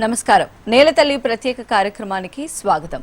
నమస్కారం. నేలతల్లి ప్రత్యేక కార్యక్రమానికి స్వాగతం.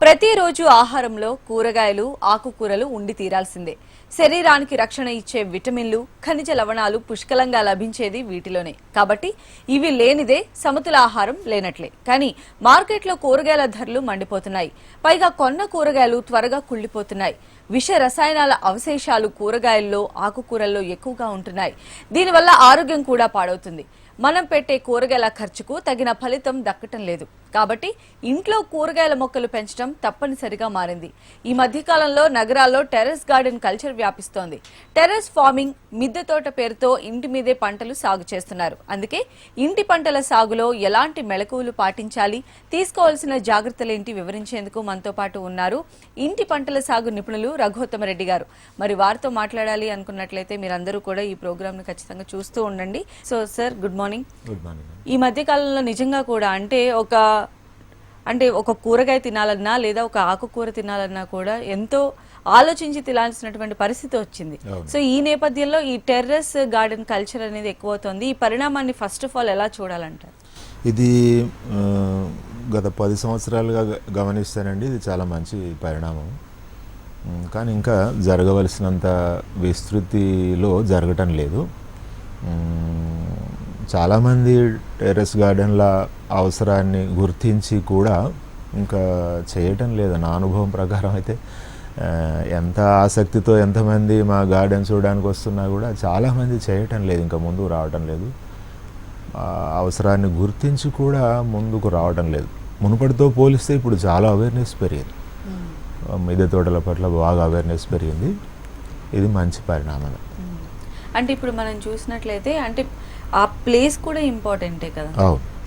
ప్రతిరోజు ఆహారంలో కూరగాయలు ఆకుకూరలు ఉండి తీరాల్సిందే. శరీరానికి రక్షణ ఇచ్చే విటమిన్లు ఖనిజ లవణాలు పుష్కలంగా లభించేది వీటిలోనే. కాబట్టి ఇవి లేనిదే సమతుల ఆహారం లేనట్లే. కానీ మార్కెట్లో కూరగాయల ధరలు మండిపోతున్నాయి. పైగా కొన్న కూరగాయలు త్వరగా కుళ్ళిపోతున్నాయి. విష రసాయనాల అవశేషాలు కూరగాయల్లో ఆకుకూరల్లో ఎక్కువగా ఉంటున్నాయి. దీనివల్ల ఆరోగ్యం కూడా పాడవుతుంది. మనం పెట్టే కూరగాయల ఖర్చుకు తగిన ఫలితం దక్కటం లేదు. కాబట్టి ఇంట్లో కూరగాయల మొక్కలు పెంచడం తప్పనిసరిగా మారింది. ఈ మధ్యకాలంలో నగరాల్లో టెర్రస్ గార్డెన్ కల్చర్ వ్యాపిస్తోంది. టెర్రస్ ఫార్మింగ్ మిద్దె తోట పేరుతో ఇంటి మీదే పంటలు సాగు చేస్తున్నారు. అందుకే ఇంటి పంటల సాగులో ఎలాంటి మెళకువలు పాటించాలి తీసుకోవాల్సిన జాగ్రత్తలేంటి వివరించేందుకు మనతో పాటు ఉన్నారు ఇంటి పంటల సాగు నిపుణులు రఘుత్తమరెడ్డి గారు. మరి వారితో మాట్లాడాలి అనుకున్నట్లయితే మీరందరూ కూడా ఈ ప్రోగ్రామ్ని ఖచ్చితంగా చూస్తూ ఉండండి. So sir good morning. Good morning. ఈ మధ్య కాలంలో నిజంగా కూడా అంటే ఒక అంటే ఒక కూరగాయ తినాలన్నా లేదా ఒక ఆకుకూర తినాలన్నా కూడా ఎంతో ఆలోచించి తినాల్సినటువంటి పరిస్థితి వచ్చింది. సో ఈ నేపథ్యంలో ఈ టెర్రస్ గార్డెన్ కల్చర్ అనేది ఎక్కువ అవుతుంది ఈ పరిణామాన్ని ఫస్ట్ ఆఫ్ ఆల్ ఎలా చూడాలంటారు? ఇది గత పది సంవత్సరాలుగా గమనిస్తానండి ఇది చాలా మంచి పరిణామం. కానీ ఇంకా జరగవలసినంత విస్తృతిలో జరగటం లేదు. చాలామంది టెర్రస్ గార్డెన్ల అవసరాన్ని గుర్తించి కూడా ఇంకా చేయటం లేదు. నా అనుభవం ప్రకారం అయితే ఎంత ఆసక్తితో ఎంతమంది మా గార్డెన్ చూడడానికి వస్తున్నా కూడా చాలామంది చేయటం లేదు ఇంకా ముందుకు రావటం లేదు. అవసరాన్ని గుర్తించి కూడా ముందుకు రావడం లేదు. మునుపటితో పోలిస్తే ఇప్పుడు చాలా అవేర్నెస్ పెరిగింది. ఆ, మిద్దె తోటల పట్ల బాగా అవేర్నెస్ పెరిగింది. ఇది మంచి పరిణామం అంటే ఇప్పుడు మనం చూసినట్లయితే అంటే ఆ ప్లేస్ కూడా ఇంపార్టెంటే కదా.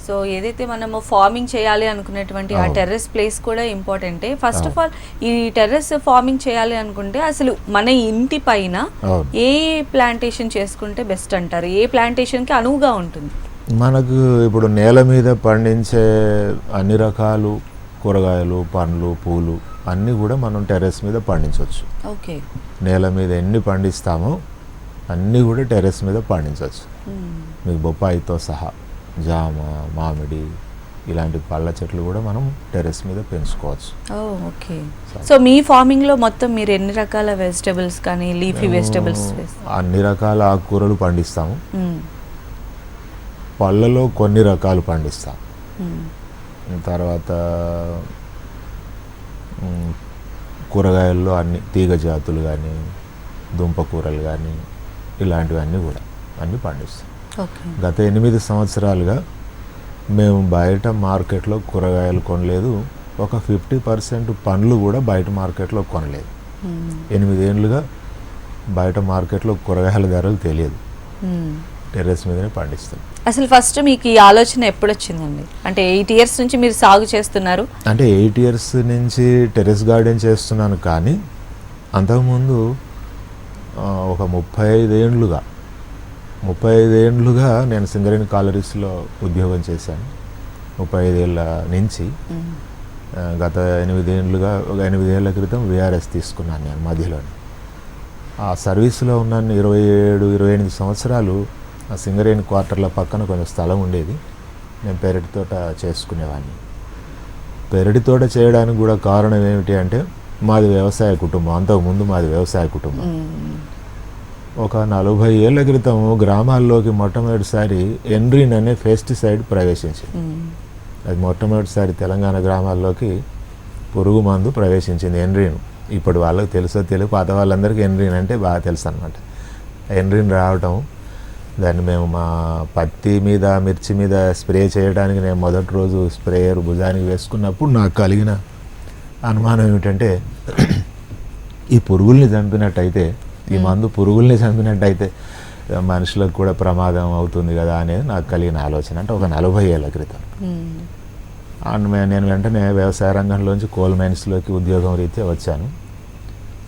సో ఏదైతే మనము ఫార్మింగ్ చేయాలి అనుకునేటువంటి ఆ. టెర్రస్ ప్లేస్ కూడా ఇంపార్టెంటే. ఫస్ట్ ఆఫ్ ఆల్ ఈ టెర్రస్ ఫార్మింగ్ చేయాలి అనుకుంటే అసలు మన ఇంటి పైన ఏ ప్లాంటేషన్ చేసుకుంటే బెస్ట్ అంటారు? ఏ ప్లాంటేషన్కి అనువుగా ఉంటుంది? మనకు ఇప్పుడు నేల మీద పండించే అన్ని రకాలు కూరగాయలు పండ్లు పూలు అన్నీ కూడా మనం టెర్రస్ మీద పండించవచ్చు. ఓకే. నేల మీద ఎన్ని పండిస్తామో అన్నీ కూడా టెర్రస్ మీద పండించవచ్చు. మీకు బొప్పాయితో సహా జామ మామిడి ఇలాంటి పళ్ళ చెట్లు కూడా మనం టెర్రస్ మీద పెంచుకోవచ్చు. ఓకే. సో మీ ఫార్మింగ్లో మొత్తం మీరు ఎన్ని రకాల వెజిటబుల్స్ కానీ లీఫీ వెజిటబుల్స్ అన్ని రకాల ఆకుకూరలు పండిస్తాము. పళ్ళలో కొన్ని రకాలు పండిస్తాం. తర్వాత కూరగాయల్లో అన్ని తీగ జాతులు కానీ దుంప కూరలు కానీ ఇలాంటివన్నీ కూడా. అన్నీ పండిస్తాం. ఓకే. గత ఎనిమిది సంవత్సరాలుగా మేము బయట మార్కెట్లో కూరగాయలు కొనలేదు. ఒక ఫిఫ్టీ పర్సెంట్ పండ్లు కూడా బయట మార్కెట్లో కొనలేదు. ఎనిమిదేళ్ళుగా బయట మార్కెట్లో కూరగాయల ధరలు తెలియదు. టెర్రస్ మీదనే పండిస్తాం. అసలు ఫస్ట్ మీకు ఈ ఆలోచన ఎప్పుడు వచ్చిందండి అంటే ఎయిట్ ఇయర్స్ నుంచి మీరు సాగు చేస్తున్నారు. అంటే ఎయిట్ ఇయర్స్ నుంచి టెర్రస్ గార్డెన్ చేస్తున్నాను కానీ అంతకుముందు ఒక ముప్పై ఐదేండ్లుగా ముప్పై ఐదేండ్లుగా నేను సింగరేణి కాలరీస్లో ఉద్యోగం చేశాను. ముప్పై ఐదేళ్ళ నుంచి గత ఎనిమిదేండ్లుగా ఒక ఎనిమిదేళ్ళ క్రితం విఆర్ఎస్ తీసుకున్నాను నేను మధ్యలోనే. ఆ సర్వీస్లో ఉన్నాను ఇరవై ఏడు ఇరవై ఎనిమిది సంవత్సరాలు ఆ సింగరేణి క్వార్టర్ల పక్కన కొంచెం స్థలం ఉండేది. నేను పెరటి తోట చేసుకునేవాడిని. పెరటి తోట చేయడానికి కూడా కారణం ఏమిటి అంటే మాది వ్యవసాయ కుటుంబం. అంతకుముందు మాది వ్యవసాయ కుటుంబం. ఒక నలభై ఏళ్ళ క్రితం గ్రామాల్లోకి మొట్టమొదటిసారి ఎన్రీన్ అనే పెస్టిసైడ్ ప్రవేశించింది. అది మొట్టమొదటిసారి తెలంగాణ గ్రామాల్లోకి పురుగు మందు ప్రవేశించింది ఎన్రీన్. ఇప్పుడు వాళ్ళకి తెలుసో తెలియదు పాత వాళ్ళందరికీ ఎన్రీన్ అంటే బాగా తెలుసు అనమాట ఎన్రీన్ రావటం దాన్ని మేము మా పత్తి మీద మిర్చి మీద స్ప్రే చేయడానికి నేను మొదటి రోజు స్ప్రేయర్ భుజానికి వేసుకున్నప్పుడు నాకు కలిగిన అనుమానం ఏమిటంటే ఈ పురుగుల్ని చంపినట్టయితే ఈ మందు పురుగుల్ని చంపినట్టయితే మనుషులకు కూడా ప్రమాదం అవుతుంది కదా అనేది నాకు కలిగిన ఆలోచన. అంటే ఒక నలభై ఏళ్ళ క్రితం. అండ్ నేను వెంటనే వ్యవసాయ రంగంలోంచి కోల్ మైన్స్లోకి ఉద్యోగం రీత్యా వచ్చాను.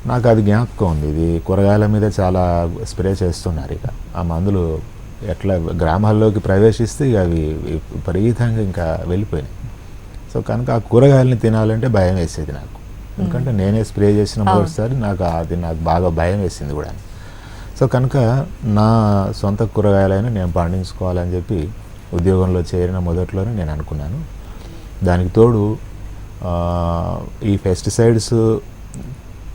నాకు అది జ్ఞాపకం ఉంది. ఇది కూరగాయల మీద చాలా స్ప్రే చేస్తున్నారు ఇక. ఆ మందులు ఎట్లా గ్రామాల్లోకి ప్రవేశిస్తే ఇక అవి విపరీతంగా ఇంకా వెళ్ళిపోయినాయి. సో కనుక ఆ కూరగాయలని తినాలంటే భయం వేసేది నాకు. ఎందుకంటే నేనే స్ప్రే చేసిన. మొదటిసారి నాకు అది నాకు బాగా భయం వేసింది కూడా. సో కనుక నా సొంత కూరగాయలైనా నేను పండించుకోవాలని చెప్పి ఉద్యోగంలో చేరిన మొదట్లోనే నేను అనుకున్నాను. దానికి తోడు ఈ పెస్టిసైడ్స్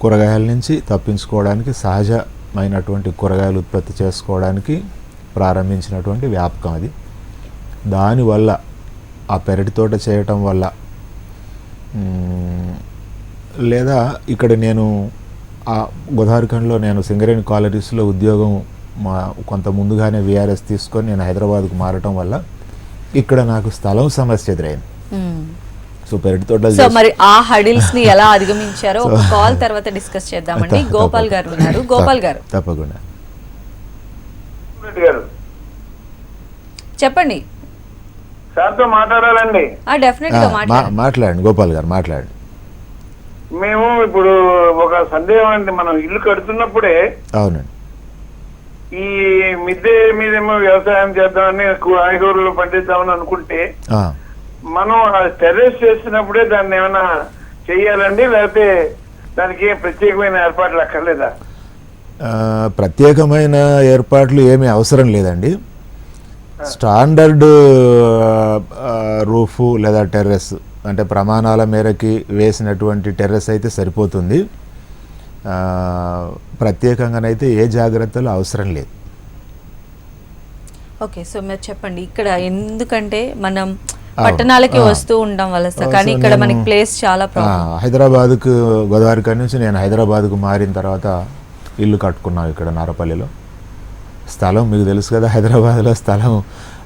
కూరగాయల నుంచి తప్పించుకోవడానికి సహజమైనటువంటి కూరగాయలు ఉత్పత్తి చేసుకోవడానికి ప్రారంభించినటువంటి వ్యాపకం అది. దానివల్ల ఆ పెరటి తోట చేయటం వల్ల లేదా ఇక్కడ నేను ఆ గోదావరిఖండ్లో నేను సింగరేణి కాలరీస్లో ఉద్యోగం మా కొంత ముందుగానే విఆర్ఎస్ తీసుకొని నేను హైదరాబాద్కు మారటం వల్ల ఇక్కడ నాకు స్థలం సమస్య ఎదురైంది. సో పెరటి తోటలు సో చేసి- మరి ఆ హడిల్స్ని ఎలా అధిగమించారో ఒక కాల్ తర్వాత డిస్కస్ చేద్దామండి. గోపాల్ గారు ఉన్నారు. గోపాల్ గారు. తప్పకుండా. చెప్పండి. సార్తో మాట్లాడాలండి. ఆ డెఫినెట్గా మాట్లాడండి. గోపాల్ గారు మాట్లాడండి. మేము ఇప్పుడు ఒక సందేహం అండి మనం ఇల్లు కడుతున్నప్పుడే అవునండి. ఈ మిద్దె మీదేమో వ్యవసాయం చేద్దామని కాయగూరలు పండిద్దామని అనుకుంటే మనం టెర్రస్ చేస్తున్నప్పుడే దాన్ని ఏమైనా చెయ్యాలండి లేకపోతే దానికి ఏం ప్రత్యేకమైన ఏర్పాట్లు అక్కర్లేదా? ప్రత్యేకమైన ఏర్పాట్లు ఏమీ అవసరం లేదండి. స్టాండర్డ్ రూఫు లేదా టెర్రస్ అంటే ప్రమాణాల మేరకి వేసినటువంటి టెర్రస్ అయితే సరిపోతుంది. ప్రత్యేకంగానైతే ఏ జాగ్రత్తలు అవసరం లేదు. ఓకే సో మీరు చెప్పండి ఇక్కడ ఎందుకంటే మనం పట్టణాలకి. వస్తూ ఉండడం వల్ల కానీ ఇక్కడ మనకి ప్లేస్ చాలా హైదరాబాద్కు గోదావరి కాడి నుంచి నేను హైదరాబాద్కు మారిన తర్వాత ఇల్లు కట్టుకున్నాం ఇక్కడ నారపల్లిలో. స్థలం మీకు తెలుసు కదా హైదరాబాద్లో స్థలం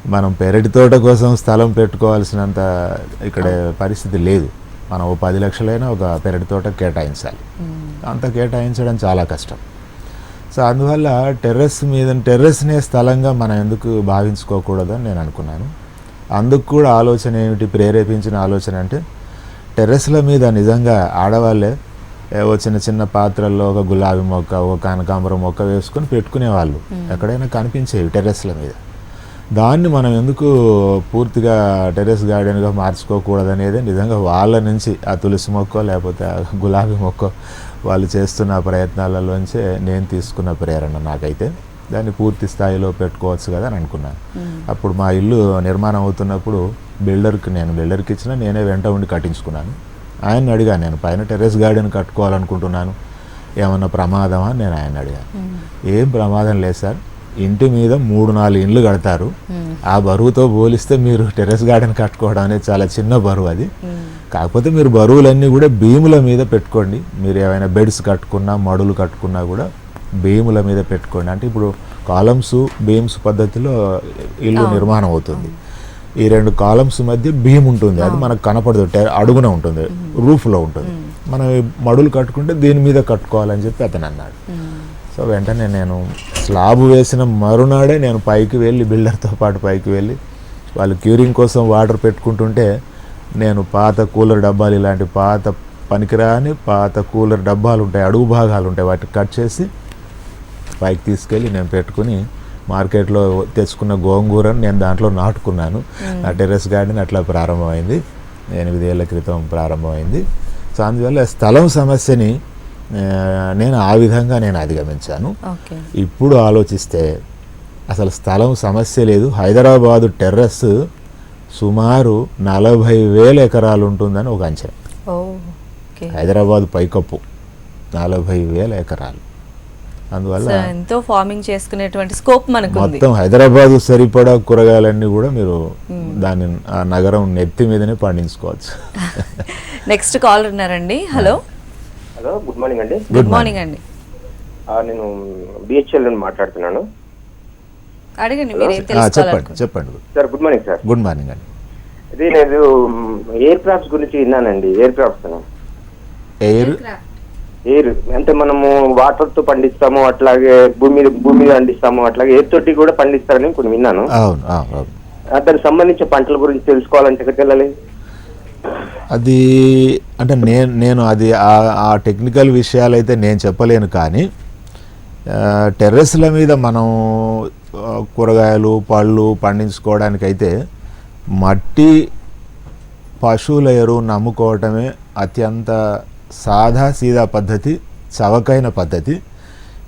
మనం పెరటి తోట కోసం స్థలం పెట్టుకోవాల్సినంత ఇక్కడ పరిస్థితి లేదు. మనం ఓ పది లక్షలైనా ఒక పెరటి తోట కేటాయించాలి. అంత కేటాయించడం చాలా కష్టం. సో అందువల్ల టెర్రస్ మీద టెర్రస్నే స్థలంగా మనం ఎందుకు భావించుకోకూడదని నేను అనుకున్నాను. అందుకు కూడా ఆలోచన ఏమిటి ప్రేరేపించిన ఆలోచన అంటే టెర్రస్ల మీద నిజంగా ఆడవాళ్ళే ఏవో చిన్న చిన్న పాత్రల్లో ఒక గులాబీ మొక్క ఒక కనకాంబరం మొక్క వేసుకొని పెట్టుకునేవాళ్ళు. ఎక్కడైనా కనిపించేవి టెర్రస్ల మీద. దాన్ని మనం ఎందుకు పూర్తిగా టెర్రస్ గార్డెన్గా మార్చుకోకూడదు అనేది నిజంగా వాళ్ళ నుంచి ఆ తులసి మొక్క లేకపోతే గులాబీ మొక్క వాళ్ళు చేస్తున్న ప్రయత్నాలలోంచే నేను తీసుకున్న ప్రేరణ నాకైతే. దాన్ని పూర్తి స్థాయిలో పెట్టుకోవచ్చు కదా అని అనుకున్నాను అప్పుడు మా ఇల్లు నిర్మాణం అవుతున్నప్పుడు బిల్డర్కి నేను బిల్డర్కి ఇచ్చిన నేనే వెంట ఉండి కట్టించుకున్నాను. ఆయన్ని అడిగాను నేను పైన టెర్రస్ గార్డెన్ కట్టుకోవాలనుకుంటున్నాను. ఏమన్నా ప్రమాదమా? నేను ఆయన అడిగాను. ఏం ప్రమాదం లేదు సార్. ఇంటి మీద మూడు నాలుగు ఇండ్లు కడతారు. ఆ బరువుతో పోలిస్తే మీరు టెర్రస్ గార్డెన్ కట్టుకోవడం అనేది చాలా చిన్న బరువు అది. కాకపోతే మీరు బరువులన్నీ కూడా భీముల మీద పెట్టుకోండి. మీరు ఏమైనా బెడ్స్ కట్టుకున్నా మడులు కట్టుకున్నా కూడా భీముల మీద పెట్టుకోండి. అంటే ఇప్పుడు కాలమ్స్ బీమ్స్ పద్ధతిలో ఇల్లు నిర్మాణం అవుతుంది. ఈ రెండు కాలమ్స్ మధ్య భీమ్ ఉంటుంది. అది మనకు కనపడదు. అడుగున ఉంటుంది. రూఫ్లో ఉంటుంది. మనం మడులు కట్టుకుంటే దీని మీద కట్టుకోవాలని చెప్పి అతను అన్నాడు. సో వెంటనే నేను స్లాబ్ వేసిన మరునాడే నేను పైకి వెళ్ళి బిల్డర్తో పాటు పైకి వెళ్ళి వాళ్ళు క్యూరింగ్ కోసం వాటర్ పెట్టుకుంటుంటే నేను పాత కూలర్ డబ్బాలు ఇలాంటి పాత పనికిరాని పాత కూలర్ డబ్బాలు ఉంటాయి అడుగు భాగాలు ఉంటాయి. వాటిని కట్ చేసి పైకి తీసుకెళ్ళి నేను పెట్టుకుని మార్కెట్లో తెచ్చుకున్న గోంగూరను నేను దాంట్లో నాటుకున్నాను. నా టెర్రస్ గార్డెన్ అట్లా ప్రారంభమైంది. ఎనిమిదేళ్ళ క్రితం ప్రారంభమైంది. సో అందువల్ల స్థలం సమస్యని నేను ఆ విధంగా నేను అధిగమించాను. ఇప్పుడు ఆలోచిస్తే అసలు స్థలం సమస్య లేదు. హైదరాబాదు టెర్రస్ సుమారు నలభై వేల ఎకరాలు ఉంటుందని ఒక అంచనా. హైదరాబాద్ పైకప్పు నలభై వేల ఎకరాలు. అందువల్ల ఎంతో ఫార్మింగ్ చేసుకునేటువంటి స్కోప్ మనకు మొత్తం హైదరాబాద్ సరిపడా కూరగాయలన్నీ కూడా మీరు దాన్ని ఆ నగరం నెత్తి మీదనే పండించుకోవచ్చు. నెక్స్ట్ కాల్ ఉన్నారండి. హలో హలో గుడ్ మార్నింగ్ అండి. గుడ్ మార్నింగ్ అండి. ఆ, నేను బిహెచ్ఎల్ నుండి మాట్లాడుతున్నాను. అడగండి చెప్పండి చెప్పండి. Sir good morning sir. Good morning అండి. ఇది నేను ఎయిర్ క్రాఫ్ట్స్ గురించి విన్నానండి ఎయిర్ క్రాఫ్ట్స్ ఎయిర్? ఎయిర్ అంటే మనము వాటర్తో పండిస్తాము అట్లాగే భూమి మీద భూమి మీద పండిస్తాము అట్లాగే ఎయిర్ తోటి కూడా పండిస్తారని కొన్ని విన్నాను. అవును అవును అవును. ఆ, దానికి సంబంధించిన పంటల గురించి తెలుసుకోవాలంటే ఎక్కడికి వెళ్ళాలి? అది అంటే నేను నేను అది ఆ- టెక్నికల్ విషయాలు అయితే నేను చెప్పలేను కానీ టెర్రస్ల మీద మనం కూరగాయలు పళ్ళు పండించుకోవడానికైతే మట్టి పశువుల ఎరువు నమ్ముకోవటమే అత్యంత సాదా సీదా పద్ధతి చవకైన పద్ధతి.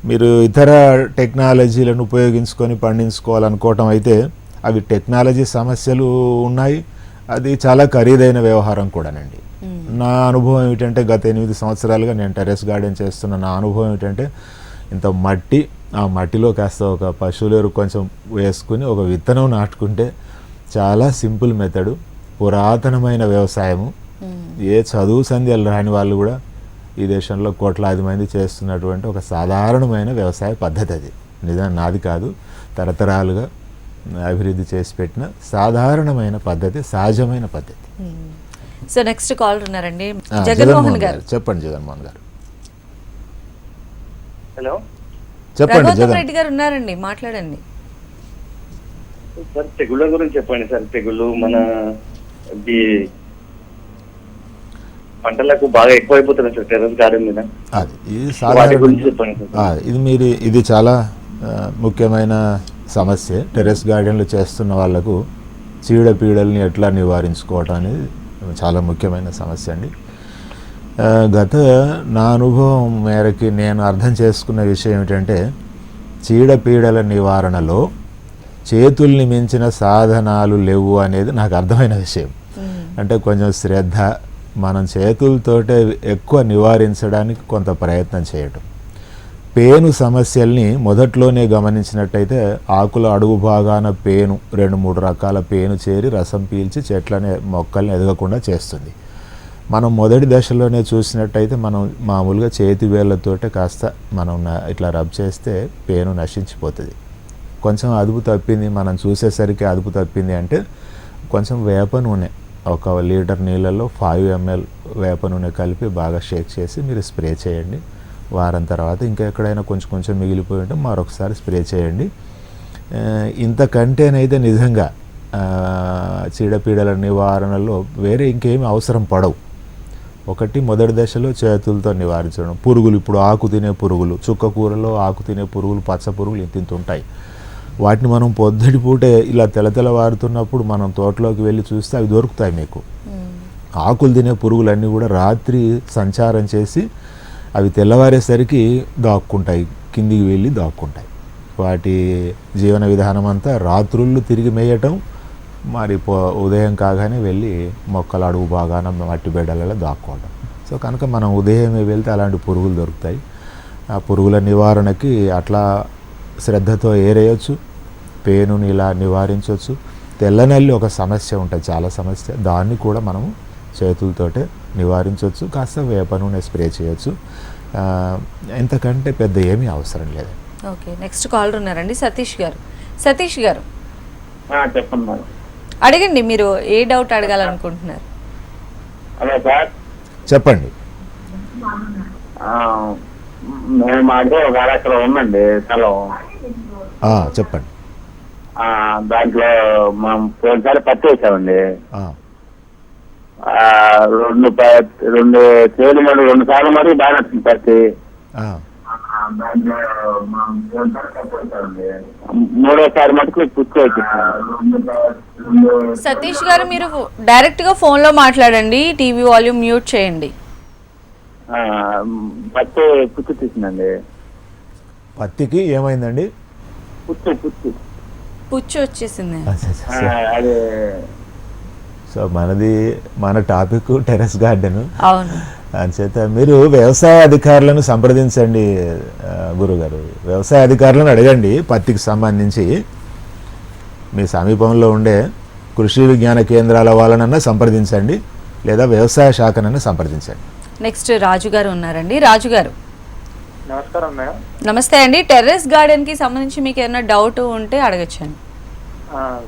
మీరు ఇతర టెక్నాలజీలను ఉపయోగించుకొని పండించుకోవాలనుకోవటం అయితే అవి టెక్నాలజీ సమస్యలు ఉన్నాయి. అది చాలా ఖరీదైన వ్యవహారం కూడానండి. నా అనుభవం ఏమిటంటే గత ఎనిమిది సంవత్సరాలుగా నేను టెరెస్ గార్డెన్ చేస్తున్న నా అనుభవం ఏమిటంటే ఇంత మట్టి ఆ మట్టిలో కాస్త ఒక పశువుల ఎరువు కొంచెం వేసుకుని ఒక విత్తనం నాటుకుంటే చాలా సింపుల్ మెథడు పురాతనమైన వ్యవసాయము. ఏ చదువు సంధ్యలు రాని వాళ్ళు కూడా ఈ దేశంలో కోట్లాది మంది చేస్తున్నటువంటి ఒక సాధారణమైన వ్యవసాయ పద్ధతి అది. నిజం నాది కాదు. తరతరాలుగా అభివృద్ధి చేసి పెట్టిన సాధారణమైన పద్ధతి సహజమైన పద్ధతి. సో నెక్స్ట్ కాల్ ఉన్నారండి. జగన్మోహన్ గారు. చెప్పండి జగన్మోహన్ గారు. హలో. చెప్పండి జగన్. రెడ్డి గారు ఉన్నారండి మాట్లాడండి. సార్ తెగుళ్ళ గురించి చెప్పండి సార్. తెగుళ్ళు మన ఇది పంటలకు బాగా ఎక్కువైపోతున్నాయి సార్ టెర్రస్ గార్డెన్ మీద. అది ఇది సాధారణ ఇది మీరు ఇది చాలా ముఖ్యమైన సమస్య. టెరెస్ గార్డెన్లు చేస్తున్న వాళ్ళకు చీడపీడల్ని ఎట్లా నివారించుకోవటం అనేది చాలా ముఖ్యమైన సమస్య అండి. గత నా అనుభవం మేరకి నేను అర్థం చేసుకున్న విషయం ఏమిటంటే చీడపీడల నివారణలో చేతుల్ని మించిన సాధనాలు లేవు అనేది నాకు అర్థమైన విషయం. అంటే కొంచెం శ్రద్ధ మనం చేతులతోటే ఎక్కువ నివారించడానికి కొంత ప్రయత్నం చేయటం. పేను సమస్యల్ని మొదట్లోనే గమనించినట్టయితే ఆకుల అడుగు భాగాన పేను రెండు మూడు రకాల పేను చేరి రసం పీల్చి చెట్లని మొక్కల్ని ఎదగకుండా చేస్తుంది. మనం మొదటి దశలోనే చూసినట్టయితే మనం మామూలుగా చేతి వేళ్ళతోటే కాస్త మనం ఇట్లా రబ్ చేస్తే పేను నశించిపోతుంది. కొంచెం అదుపు తప్పింది మనం చూసేసరికి అదుపు తప్పింది అంటే కొంచెం వేప నూనె ఒక లీటర్ నీళ్ళల్లో ఫైవ్ ఎంఎల్ వేప నూనె కలిపి బాగా షేక్ చేసి మీరు స్ప్రే చేయండి. వారం తర్వాత ఇంకా ఎక్కడైనా కొంచెం కొంచెం మిగిలిపోయి ఉంటే మరొకసారి స్ప్రే చేయండి. ఇంతకంటేనైతే నిజంగా చీడపీడల నివారణలో వేరే ఇంకేమీ అవసరం పడవు. ఒకటి మొదటి దశలో చేతులతో నివారించడం. పురుగులు ఇప్పుడు ఆకు తినే పురుగులు చుక్క కూరలో ఆకు తినే పురుగులు పచ్చ పురుగులు ఇంత ఉంటాయి వాటిని మనం పొద్దుటి పూటే ఇలా తెల్ల తెల్లవారుతున్నప్పుడు మనం తోటలోకి వెళ్ళి చూస్తే అవి దొరుకుతాయి మీకు. ఆకులు తినే పురుగులన్నీ కూడా రాత్రి సంచారం చేసి అవి తెల్లవారేసరికి దాక్కుంటాయి కిందికి వెళ్ళి దాక్కుంటాయి. వాటి జీవన విధానం అంతా రాత్రుళ్ళు తిరిగి మేయటం మరి ఉదయం కాగానే వెళ్ళి మొక్కల అడుగు బాగాన మట్టి బెడ్డలలో దాక్కోవడం సో కనుక మనం ఉదయమే వెళ్తే అలాంటి పురుగులు దొరుకుతాయి. ఆ పురుగుల నివారణకి అట్లా శ్రద్ధతో ఏరేయచ్చు పేనుని ఇలా నివారించవచ్చు తెల్లనల్లి ఒక సమస్య ఉంటుంది చాలా సమస్య. దాన్ని కూడా మనము చేతులతోటే నివారించవచ్చు కాస్త వేప నూనె స్ప్రే చేయొచ్చు. ఆ, ఇంతకంటే పెద్ద ఏమీ అవసరం లేదు. ఓకే నెక్స్ట్ కాల్ ఉన్నారండి సతీష్ గారు. సతీష్ గారు. చెప్పండి అడగండి మీరు ఏ డౌట్ అడగాలనుకుంటున్నారు? Hello sir. చెప్పండి. మేము మాకు ఒక ఉందండి స్థలం చెప్పండి. ఆ, దాంట్లో మనం పోయినసారి పత్తి వేసామండి. రెండు రెండు చేలు మరి రెండు సార్లు మరి బాగా వచ్చింది పత్తి మూడోసారి మటుకు సతీష్ గారు మీరు డైరెక్ట్గా ఫోన్లో మాట్లాడండి టీవీ వాల్యూమ్ మ్యూట్ చేయండి. పత్తి పుచ్చి తీసిందండి పత్తికి ఏమైందండి? పుచ్చి పుచ్చి పుచ్చు వచ్చేసింది. అది. సో మనది మన టాపిక్ టెరెస్ గార్డెన్. అవును. అంచేత మీరు వ్యవసాయ అధికారులను సంప్రదించండి గురుగారు. వ్యవసాయ అధికారులను అడగండి పత్తికి సంబంధించి. మీ సమీపంలో ఉండే కృషి విజ్ఞాన కేంద్రాల వాళ్ళనన్నా సంప్రదించండి లేదా వ్యవసాయ శాఖనన్నా సంప్రదించండి. నెక్స్ట్ రాజు గారు ఉన్నారండి. రాజు గారు నమస్కారం మేడం. నమస్తే అండి. టెర్రస్ గార్డెన్కి సంబంధించి మీకు ఏమైనా డౌట్ ఉంటే అడగచ్చండి.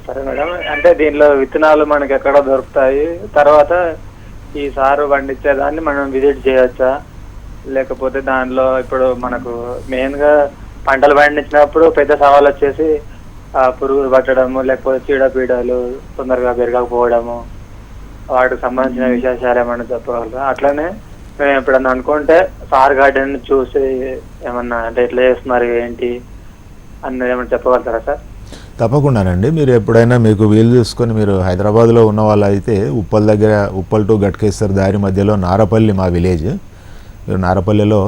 సరే మేడం. అంటే దీనిలో విత్తనాలు మనకి ఎక్కడ దొరుకుతాయి? తర్వాత ఈ సారు పండించేదాన్ని మనం విజిట్ చేయొచ్చా? లేకపోతే దానిలో ఇప్పుడు మనకు మెయిన్గా పంటలు పండించినప్పుడు పెద్ద సవాల్ వచ్చేసి పురుగులు పట్టడము లేకపోతే చీడపీడలు తొందరగా పెరగకపోవడము వాటికి సంబంధించిన విశేషాలు ఏమన్నా చెప్పగలరా? అట్లనే మేము ఎప్పుడన్నా అనుకుంటే సార్ గార్డెన్ చూసి ఏమన్నా అంటే ఎట్లా చేస్తున్నారు ఏంటి అన్నది ఏమన్నా చెప్పగలుగుతారా సార్? తప్పకుండానండి. మీరు ఎప్పుడైనా మీకు వీలు చూసుకొని మీరు హైదరాబాద్లో ఉన్న వాళ్ళైతే ఉప్పల్ దగ్గర ఉప్పల్ టు గట్కేశ్వర్ దారి మధ్యలో నారపల్లి మా విలేజ్. మీరు నారపల్లిలో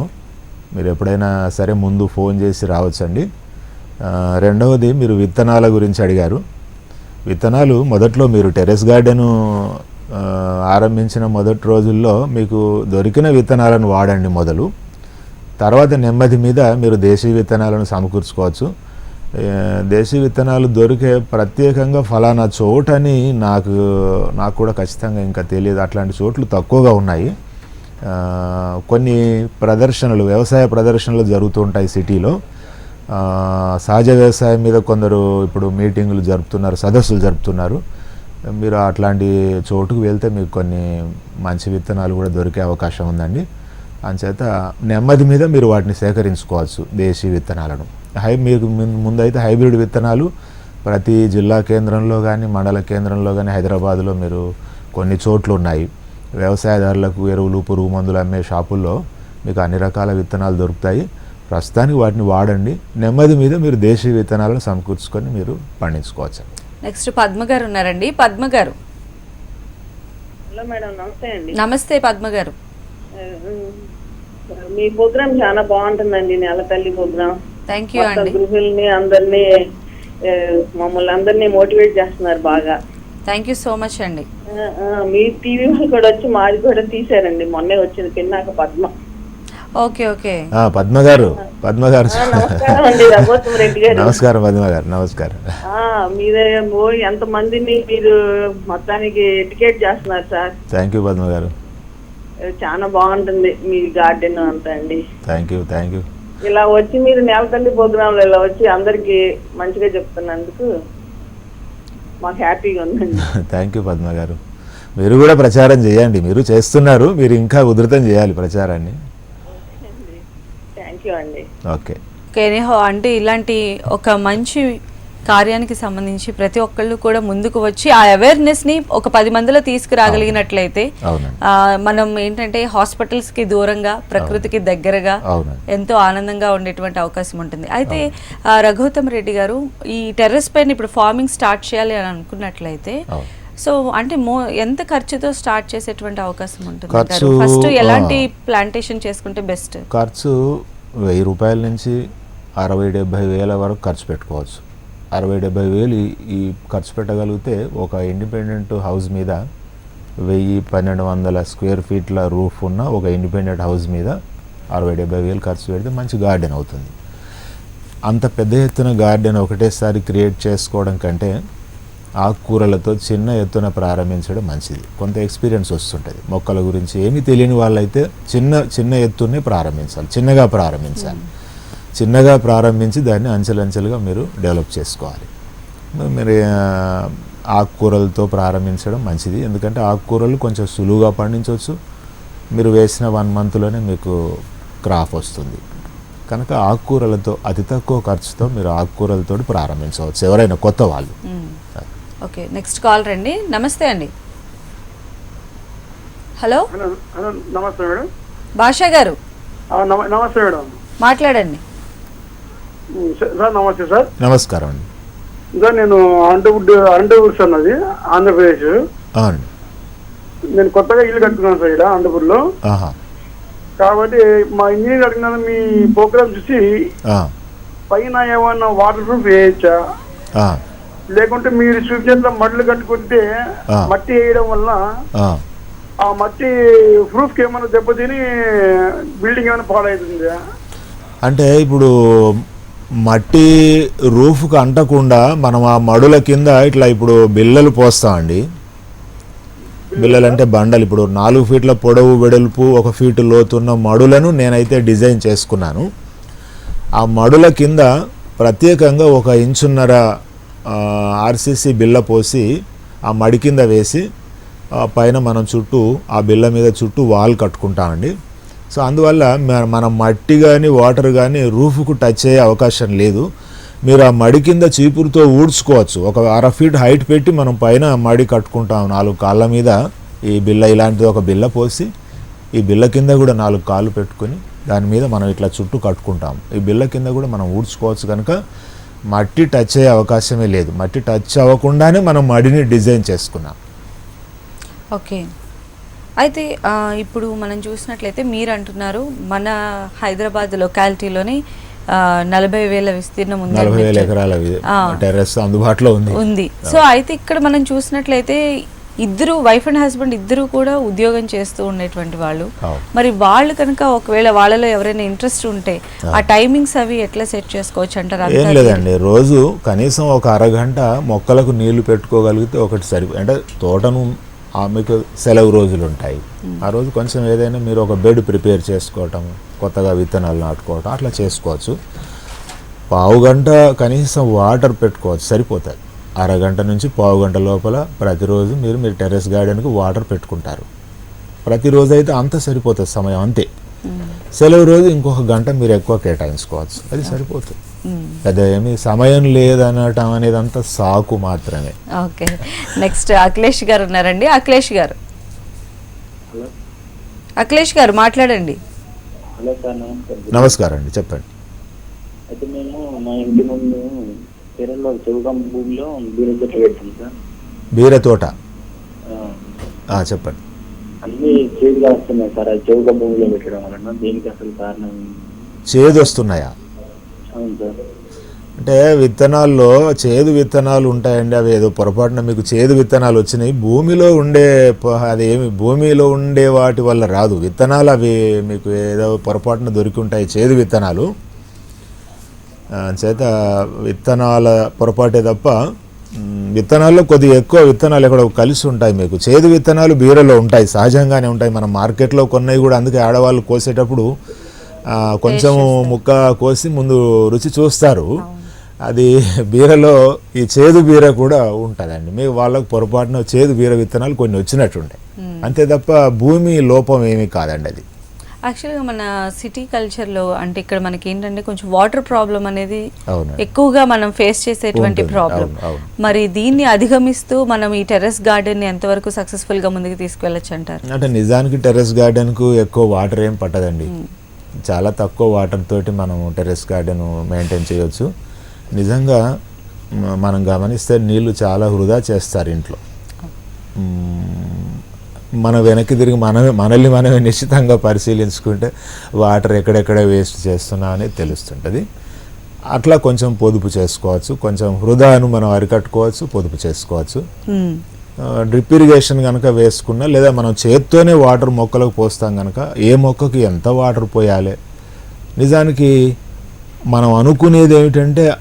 మీరు ఎప్పుడైనా సరే ముందు ఫోన్ చేసి రావచ్చండి. రెండవది మీరు విత్తనాల గురించి అడిగారు. విత్తనాలు మొదట్లో మీరు టెరెస్ గార్డెను ఆరంభించిన మొదటి రోజుల్లో మీకు దొరికిన విత్తనాలను వాడండి మొదలు. తర్వాత నెమ్మది మీద మీరు దేశీయ విత్తనాలను సమకూర్చుకోవచ్చు. దేశీ విత్తనాలు దొరికే ప్రత్యేకంగా ఫలానా చోటని నాకు నాకు కూడా ఖచ్చితంగా ఇంకా తెలియదు. అట్లాంటి చోట్లు తక్కువగా ఉన్నాయి. కొన్ని ప్రదర్శనలు వ్యవసాయ ప్రదర్శనలు జరుగుతూ ఉంటాయి సిటీలో. సహజ వ్యవసాయం మీద కొందరు ఇప్పుడు మీటింగులు జరుపుతున్నారు సదస్సులు జరుపుతున్నారు. మీరు అట్లాంటి చోటుకు వెళ్తే మీకు కొన్ని మంచి విత్తనాలు కూడా దొరికే అవకాశం ఉందండి. అంచేత నెమ్మది మీద మీరు వాటిని సేకరించుకోవచ్చు దేశీ విత్తనాలను. హై మీకు ముందైతే హైబ్రిడ్ విత్తనాలు. ప్రతి జిల్లా కేంద్రంలో కానీ మండల కేంద్రంలో కానీ హైదరాబాద్లో మీరు కొన్ని చోట్ల ఉన్నాయి వ్యవసాయదారులకు ఎరువులు పురుగు మందులు అమ్మే షాపుల్లో మీకు అన్ని రకాల విత్తనాలు దొరుకుతాయి. ప్రస్తుతానికి వాటిని వాడండి. నెమ్మది మీద మీరు దేశీయ విత్తనాలను సమకూర్చుకొని మీరు పండించుకోవచ్చు. నెక్స్ట్ పద్మ గారు ఉన్నారండి. పద్మ గారు హలో మేడం నమస్తే అండి. నమస్తే పద్మ గారు మీ ప్రోగ్రామ్ చాలా బాగుంటుందండి నెల తల్లి ప్రోగ్రామ్. థ్యాంక్ యూ అండి గృహిల్ని అందరినీ మమ్మల్ని అందరినీ మోటివేట్ చేస్తున్నారు బాగా. థ్యాంక్ యూ సో మచ్ అండి మీ టీవీ వాళ్ళు కూడా వచ్చి మాది కూడా తీశారండి. మొన్నే వచ్చింది పిన్నాక పద్మ. ఓకే ఓకే ఆ, పద్మ గారు పద్మ గారు. నమస్కారం పద్మ గారు నమస్కారం. ఆ, మీరే ఓ ఎంత మందిని మీరు మొత్తానికి ఎడ్యుకేట్ చేస్తున్నారు సార్? థ్యాంక్ యూ పద్మ గారు. చాలా బాగుంటుంది మీ గార్డెన్ అంతా అండి. థ్యాంక్ యూ థ్యాంక్ యూ ఇలా వచ్చి మీరు నేల తల్లి ప్రోగ్రాంలో ఇలా వచ్చి అందరికి మంచిగా చెప్తున్నందుకు మాకు హ్యాపీగా ఉందండి. థ్యాంక్ యూ పద్మ గారు. మీరు కూడా ప్రచారం చేయండి. మీరు చేస్తున్నారు. మీరు ఇంకా ఉధృతం చేయాలి ప్రచారాన్ని. థ్యాంక్ యూ అండి. ఓకే ఓకే అంటే ఇలాంటి ఒక మంచి కార్యానికి సంబంధించి ప్రతి ఒక్కళ్ళు కూడా ముందుకు వచ్చి ఆ అవేర్నెస్ని ఒక పది మందిలో తీసుకురాగలిగినట్లయితే మనం ఏంటంటే హాస్పిటల్స్కి దూరంగా ప్రకృతికి దగ్గరగా ఎంతో ఆనందంగా ఉండేటువంటి అవకాశం ఉంటుంది. అయితే ఆ, రఘుత్తమ్ రెడ్డి గారు ఈ టెర్రస్ పైన ఇప్పుడు ఫార్మింగ్ స్టార్ట్ చేయాలి అని అనుకున్నట్లయితే సో అంటే మో ఎంత ఖర్చుతో స్టార్ట్ చేసేటువంటి అవకాశం ఉంటుంది ఖర్చు, ఫస్ట్ ఎలాంటి. ప్లాంటేషన్ చేసుకుంటే బెస్ట్? ఖర్చు వెయ్యి రూపాయల నుంచి అరవై డెబ్భై వేల వరకు ఖర్చు పెట్టుకోవచ్చు. అరవై డెబ్బై వేలు ఈ- ఈ ఖర్చు పెట్టగలిగితే ఒక ఇండిపెండెంట్ హౌస్ మీద వెయ్యి పన్నెండు వందల స్క్వేర్ ఫీట్ల రూఫ్ ఉన్న ఒక ఇండిపెండెంట్ హౌస్ మీద అరవై డెబ్బై వేలు ఖర్చు పెడితే మంచి గార్డెన్ అవుతుంది. అంత పెద్ద ఎత్తున గార్డెన్ ఒకటేసారి క్రియేట్ చేసుకోవడం కంటే ఆకుకూరలతో చిన్న ఎత్తున ప్రారంభించడం మంచిది. కొంత ఎక్స్పీరియన్స్ వస్తుంటుంది. మొక్కల గురించి ఏమీ తెలియని వాళ్ళైతే చిన్న చిన్న ఎత్తునే ప్రారంభించాలి. చిన్నగా ప్రారంభించాలి. చిన్నగా ప్రారంభించి దాన్ని అంచెలంచెలుగా మీరు డెవలప్ చేసుకోవాలి. మీరు ఆ, ఆకుకూరలతో ప్రారంభించడం మంచిది. ఎందుకంటే ఆకుకూరలు కొంచెం సులువుగా పండించవచ్చు. మీరు వేసిన వన్ మంత్లోనే మీకు క్రాప్ వస్తుంది. కనుక ఆకుకూరలతో అతి తక్కువ ఖర్చుతో మీరు ఆకుకూరలతో ప్రారంభించవచ్చు. ఎవరైనా కొత్త వాళ్ళు. ఓకే నెక్స్ట్ కాల్ రండి. నమస్తే అండి. హలో? నమస్తే మేడం. భాషా గారు. నమస్తే మేడం. మాట్లాడండి. సార్ నమస్తే సార్. నమస్కారం అండి. సార్ నేను అనంతపూర్ సార్ నాది ఆంధ్రప్రదేశ్. నేను కొత్తగా ఇల్లు కట్టుకున్నాను సార్ ఇక్కడ అనంతపూర్లో కాబట్టి మా ఇంజనీర్ అడిగిన మీ ప్రోగ్రామ్ చూసి పైన ఏమన్నా వాటర్ ప్రూఫ్ వేయచ్చా? లేకుంటే మీరు సూచనలో మడ్లు కట్టుకుంటే. మట్టి వేయడం వల్ల ఆ. మట్టి ప్రూఫ్ ఏమైనా దెబ్బతిని బిల్డింగ్ ఏమైనా పాడవుతుందా అంటే ఇప్పుడు మట్టి రూఫ్కి అంటకుండా మనం ఆ మడుల కింద ఇట్లా ఇప్పుడు బిల్లలు పోస్తామండి. బిల్లలు అంటే బండలు. ఇప్పుడు నాలుగు ఫీట్ల పొడవు వెడల్పు ఒక ఫీటు లోతున్న మడులను నేనైతే డిజైన్ చేసుకున్నాను. ఆ మడుల కింద ప్రత్యేకంగా ఒక ఇంచున్నర ఆర్సీసీ బిల్ల పోసి ఆ మడి కింద వేసి పైన మనం చుట్టూ ఆ బిల్ల మీద చుట్టూ వాల్ కట్టుకుంటామండి. సో అందువల్ల మనం మట్టి కానీ వాటర్ కానీ రూఫ్కు టచ్ అయ్యే అవకాశం లేదు. మీరు ఆ మడి కింద చీపురుతో ఊడ్చుకోవచ్చు. ఒక అర ఫీట్ హైట్ పెట్టి మనం పైన మడి కట్టుకుంటాం. నాలుగు కాళ్ళ మీద ఈ బిల్ల ఇలాంటిది ఒక బిల్ల పోసి ఈ బిల్ల కింద కూడా నాలుగు కాళ్ళు పెట్టుకొని దాని మీద మనం ఇట్లా చుట్టూ కట్టుకుంటాం. ఈ బిల్ల కింద కూడా మనం ఊడ్చుకోవచ్చు కనుక మట్టి టచ్ అయ్యే అవకాశమే లేదు. మట్టి టచ్ అవ్వకుండానే మనం మడిని డిజైన్ చేసుకున్నాం. ఓకే. అయితే ఇప్పుడు మనం చూసినట్లయితే మీరు అంటున్నారు మన హైదరాబాద్ లొకాలిటీలోని నలభై వేల విస్తీర్ణం ఉంది నలభై వేల. ఎకరాల. టెర్రస్ అందుబాటులో ఉంది. ఉంది. సో అయితే ఇక్కడ మనం చూసినట్లయితే ఇద్దరు వైఫ్ అండ్ హస్బెండ్ ఇద్దరు కూడా ఉద్యోగం చేస్తూ ఉండేటువంటి వాళ్ళు. మరి వాళ్ళు కనుక ఒకవేళ వాళ్ళలో ఎవరైనా ఇంట్రెస్ట్ ఉంటే ఆ టైమింగ్స్ అవి ఎట్లా సెట్ చేసుకోవచ్చు అంటారు? ఏం లేదండి. రోజు కనీసం ఒక అరగంట మొక్కలకు నీళ్ళు పెట్టుకోగలిగితే ఒకటి సరి అంటే తోటను మీకు సెలవు రోజులు ఉంటాయి. ఆ రోజు కొంచెం ఏదైనా మీరు ఒక బెడ్ ప్రిపేర్ చేసుకోవటం కొత్తగా విత్తనాలు నాటుకోవటం అట్లా చేసుకోవచ్చు. పావు గంట కనీసం వాటర్ పెట్టుకోవచ్చు సరిపోతుంది అరగంట నుంచి పావు గంట లోపల ప్రతిరోజు మీరు మీరు టెర్రస్ గార్డెన్కి వాటర్ పెట్టుకుంటారు. ప్రతిరోజు అయితే అంత సరిపోతుంది సమయం అంతే. సెలవు రోజు ఇంకొక గంట మీరు ఎక్కువ కేటాయించుకోవచ్చు. అది సరిపోతుంది. పెద్ద ఏమి సమయం లేదనటం అనేది అంతా సాకు మాత్రమే. ఓకే నెక్స్ట్ అఖిలేష్ గారు ఉన్నారండి. అఖిలేష్ గారు. అఖిలేష్ గారు మాట్లాడండి. హలో సార్ నమస్కారం. నమస్కారం అండి చెప్పండి. అయితే మేము మా ఇంటి ముందు కేరళలో చౌకం భూమిలో బీర చెట్లు పెట్టాం సార్. బీర తోట? ఆ, ఆ, చెప్పండి. అన్ని చేదుగా వస్తున్నాయి సార్ అది చౌక భూమిలో పెట్టడం వలన. దీనికి అసలు కారణం? చేదు వస్తున్నాయా అంటే విత్తనాల్లో చేదు విత్తనాలు ఉంటాయండి అవి ఏదో పొరపాటున మీకు చేదు విత్తనాలు వచ్చినాయి. భూమిలో ఉండే అదేమి అది ఏమి భూమిలో ఉండే వాటి వల్ల రాదు. విత్తనాలు అవి మీకు ఏదో పొరపాటున దొరికి ఉంటాయి చేదు విత్తనాలు. చేత విత్తనాల పొరపాటే తప్ప విత్తనాల్లో కొద్దిగా ఎక్కువ విత్తనాలు ఎక్కడ కలిసి ఉంటాయి మీకు. చేదు విత్తనాలు బీరలో ఉంటాయి సహజంగానే ఉంటాయి. మన మార్కెట్లో కొన్నవి కూడా అందుకే ఆడవాళ్ళు కోసేటప్పుడు కొంచెం ముక్క కోసి ముందు రుచి చూస్తారు. అది బీరలో ఈ చేదు బీర కూడా ఉంటుందండి. మీకు వాళ్ళకు పొరపాటున చేదు బీర విత్తనాలు కొన్ని వచ్చినట్టుంటాయి. అంతే తప్ప భూమి లోపం ఏమీ కాదండి అది. యాక్చువల్గా మన సిటీ కల్చర్లో అంటే ఇక్కడ మనకి ఏంటంటే కొంచెం వాటర్ ప్రాబ్లం అనేది. ఎక్కువగా మనం ఫేస్ చేసేటువంటి. ప్రాబ్లం. మరి దీన్ని అధిగమిస్తూ మనం ఈ టెర్రస్ గార్డెన్ ఎంతవరకు సక్సెస్ఫుల్గా ముందుకు తీసుకువెళ్ళొచ్చు అంటారు? అంటే నిజానికి టెర్రస్ గార్డెన్కు ఎక్కువ వాటర్ ఏం పట్టదండి. చాలా తక్కువ వాటర్ తోటి మనం టెర్రస్ గార్డెన్ మెయింటైన్ చేయొచ్చు. నిజంగా మనం గమనిస్తే నీళ్ళు చాలా వృధా చేస్తారు ఇంట్లో. మనం మన వెనక్కి తిరిగి మనమే మనల్ని మనమే నిశ్చితంగా పరిశీలించుకుంటే వాటర్ ఎక్కడెక్కడ వేస్ట్ చేస్తున్నా అనేది తెలుస్తుంటుంది. అట్లా కొంచెం పొదుపు చేసుకోవచ్చు కొంచెం హృదయాను మనం అరికట్టుకోవచ్చు పొదుపు చేసుకోవచ్చు. డ్రిప్ ఇరిగేషన్ కనుక వేసుకున్నా లేదా మనం చేత్తోనే వాటర్ మొక్కలకు పోస్తాం కనుక ఏ మొక్కకి ఎంత వాటర్ పోయాలి? నిజానికి మనం అనుకునేది ఏమిటంటే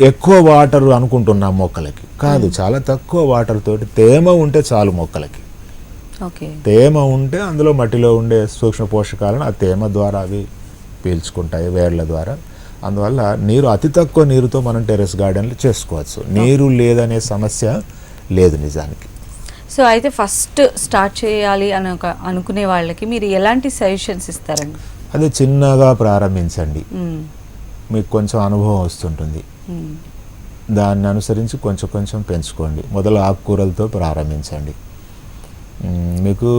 ఎక్కువ వాటర్ అనుకుంటున్నాం మొక్కలకి. కాదు చాలా తక్కువ వాటర్ తోటి తేమ ఉంటే చాలు మొక్కలకి. ఓకే. తేమ ఉంటే అందులో మట్టిలో ఉండే సూక్ష్మ పోషకాలను ఆ తేమ ద్వారా అవి పీల్చుకుంటాయి వేర్ల ద్వారా. అందువల్ల నీరు అతి తక్కువ నీరుతో మనం టెరెస్ గార్డెన్లు చేసుకోవచ్చు. నీరు లేదనే సమస్య లేదు నిజానికి. సో అయితే ఫస్ట్ స్టార్ట్ చేయాలి అని ఒక అనుకునే వాళ్ళకి మీరు ఎలాంటి సజెషన్స్ ఇస్తారండి? అది చిన్నగా ప్రారంభించండి. మీకు కొంచెం అనుభవం వస్తుంటుంది. దాన్ని అనుసరించి కొంచెం కొంచెం పెంచుకోండి. మొదలు ఆకుకూరలతో ప్రారంభించండి. మీకు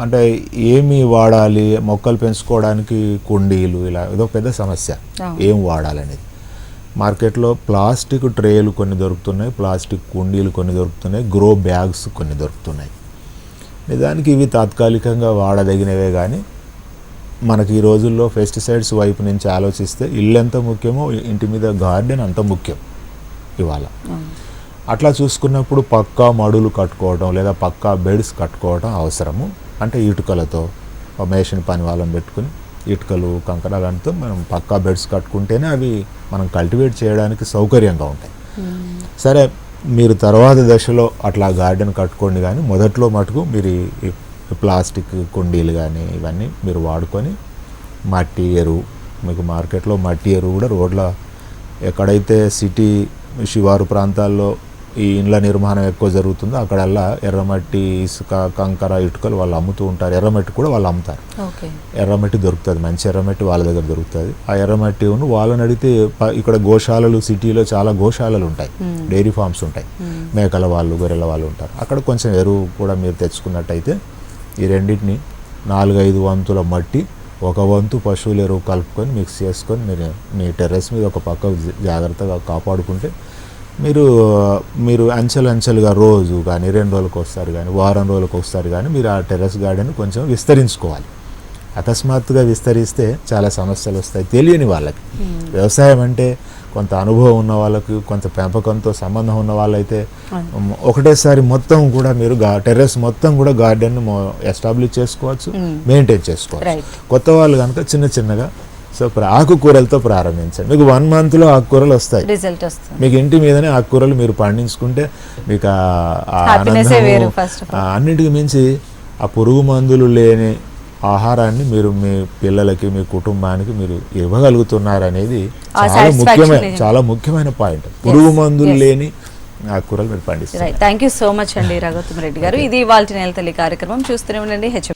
అంటే ఏమి వాడాలి? మొక్కలు పెంచుకోవడానికి కుండీలు ఇలా ఇదో పెద్ద సమస్య. ఏం వాడాలనేది. మార్కెట్లో ప్లాస్టిక్ ట్రేలు కొన్ని దొరుకుతున్నాయి ప్లాస్టిక్ కుండీలు కొన్ని దొరుకుతున్నాయి గ్రో బ్యాగ్స్ కొన్ని దొరుకుతున్నాయి. నిజానికి ఇవి తాత్కాలికంగా వాడదగినవే కానీ మనకి ఈ రోజుల్లో పెస్టిసైడ్స్ వైపు నుంచి ఆలోచిస్తే ఇల్లు ఎంత ముఖ్యమో ఇంటి మీద గార్డెన్ అంత ముఖ్యం ఇవాళ. అట్లా చూసుకున్నప్పుడు పక్కా మడులు కట్టుకోవడం లేదా పక్కా బెడ్స్ కట్టుకోవడం అవసరము. అంటే ఇటుకలతో మేషన్ పని వాళ్ళని పెట్టుకుని ఇటుకలు కంకరాలతో మనం పక్కా బెడ్స్ కట్టుకుంటేనే అవి మనం కల్టివేట్ చేయడానికి సౌకర్యంగా ఉంటాయి. సరే మీరు తర్వాత దశలో అట్లా గార్డెన్ కట్టుకోండి కానీ మొదట్లో మటుకు మీరు ఈ- ప్లాస్టిక్ కుండీలు కానీ ఇవన్నీ మీరు వాడుకొని మట్టి ఎరువు మీకు మార్కెట్లో మట్టి ఎరువు కూడా రోడ్ల ఎక్కడైతే సిటీ శివారు ప్రాంతాల్లో ఈ ఇండ్ల నిర్మాణం ఎక్కువ జరుగుతుందో. అక్కడల్లా ఎర్రమట్టి ఇసుక కంకర ఇటుకలు వాళ్ళు అమ్ముతూ ఉంటారు. ఎర్రమట్టి కూడా వాళ్ళు అమ్ముతారు. ఎర్రమట్టి దొరుకుతుంది. మంచి ఎర్రమట్టి వాళ్ళ దగ్గర దొరుకుతుంది. ఆ ఎర్రమట్టి ఉన్న వాళ్ళని అడిగితే ఇక్కడ గోశాలలు సిటీలో చాలా గోశాలలు ఉంటాయి. డైరీ ఫార్మ్స్ ఉంటాయి. మేకల వాళ్ళు గొర్రెల వాళ్ళు ఉంటారు. అక్కడ కొంచెం ఎరువు కూడా మీరు తెచ్చుకున్నట్టయితే ఈ రెండింటిని నాలుగైదు వంతుల మట్టి ఒక వంతు పశువుల ఎరువు కలుపుకొని మిక్స్ చేసుకొని మీరు మీ టెర్రస్ మీద ఒక పక్క జాగ్రత్తగా కాపాడుకుంటే మీరు మీరు అంచెలు అంచెలుగా రోజు కానీ రెండు రోజులకు ఒకసారి కానీ వారం రోజులకు ఒకసారి కానీ మీరు ఆ టెర్రస్ గార్డెన్ కొంచెం విస్తరించుకోవాలి. అకస్మాత్తుగా విస్తరిస్తే చాలా సమస్యలు వస్తాయి తెలియని వాళ్ళకి. వ్యవసాయం అంటే కొంత అనుభవం ఉన్న వాళ్ళకి కొంత పెంపకంతో సంబంధం ఉన్న వాళ్ళైతే ఒకటేసారి మొత్తం కూడా మీరు టెర్రస్ మొత్తం కూడా గార్డెన్ ఎస్టాబ్లిష్ చేసుకోవచ్చు మెయింటైన్ చేసుకోవచ్చు. కొత్త వాళ్ళు కనుక చిన్న చిన్నగా సో ఆకుకూరలతో ప్రారంభించండి. మీకు వన్ మంత్లో ఆకుకూరలు వస్తాయి. రిజల్ట్ వస్తుంది. మీకు ఇంటి మీదనే ఆకుకూరలు మీరు పండించుకుంటే మీకు. ఆ అన్నిటికి మించి ఆ పురుగు మందులు లేని ఆహారాన్ని మీరు మీ పిల్లలకి మీ కుటుంబానికి మీరు ఇవ్వగలుగుతున్నారనేది ఆ చాలా ముఖ్యమైన. చాలా ముఖ్యమైన పాయింట్. పురుగు మందులు. లేని ఆకుకూరలు మీరు పండిస్తారు థ్యాంక్ యూ సో మచ్ అండి రఘుత్తం రెడ్డి గారు. ఇది వాళ్ళ నెల తల్లి కార్యక్రమం. చూస్తూనే ఉండండి. హెచ్ఎం